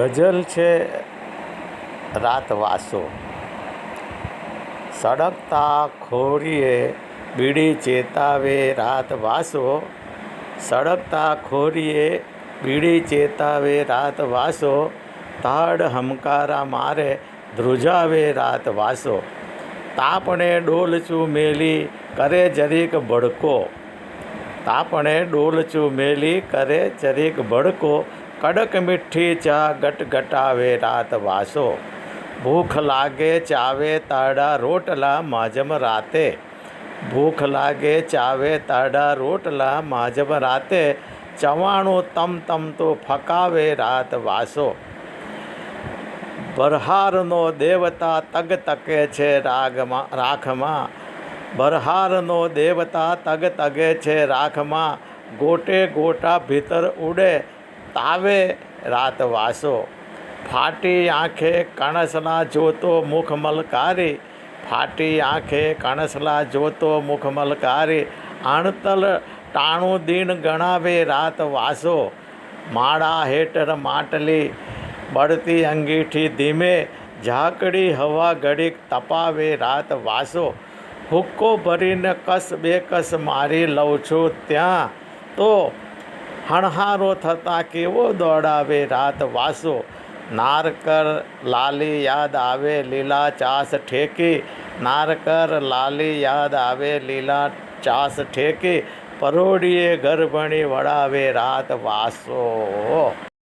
ગઝલ છે રાત વાસો સડકતા ખોરીએ બીડી ચેતાવે રાતવાસો. સડકતા ખોરીએ બીડી ચેતાવે રાતવાસો. તાડ હમકારા મારે ધ્રુજાવે રાતવાસો. તાપણે ડોલચું મેલી કરે જરીક ભડકો. તાપણે ડોલચું મેલી કરે જરીક ભડકો. કડક મીઠી ચા ગટગટાવે રાત વાસો. ભૂખ લાગે ચાવે તાડા રોટલા માજમ રાતે. ભૂખ લાગે ચાવે તાડા રોટલા માજમ રાતે. ચવાણું તમ તમ તો ફકાવે રાત વાસો. બરહારનો દેવતા તગ તકે છે રાગમાં, રાખમાં. બરહારનો દેવતા તગ તગે છે રાખમાં. ગોટે ગોટા ભીતર ઉડે. તાવે રાત વાસો. ફાટી આંખે કણસલા જોતો મુખ મલકારી. ફાટી આંખે કણસલા જોતો મુખ મલકારી. અણતલ ટાણું દિન ગણાવે રાત વાસો. માળા હેઠળ માટલી બળતી અંગીઠી ધીમે. ઝાકડી હવા ઘડીક તપાવે રાત વાસો. હુક્કો ભરીને કસ બેકસ મારી લઉં છું ત્યાં. તો હણહારો થતાં કેવો દોડાવે રાત વાસો. નારકર લાલી યાદ આવે, લીલા ચાસ ઠેકી. નારકર લાલી યાદ આવે, લીલા ચાસ ઠેકી. પરોડીએ ગરબણી વડાવે રાત વાસો.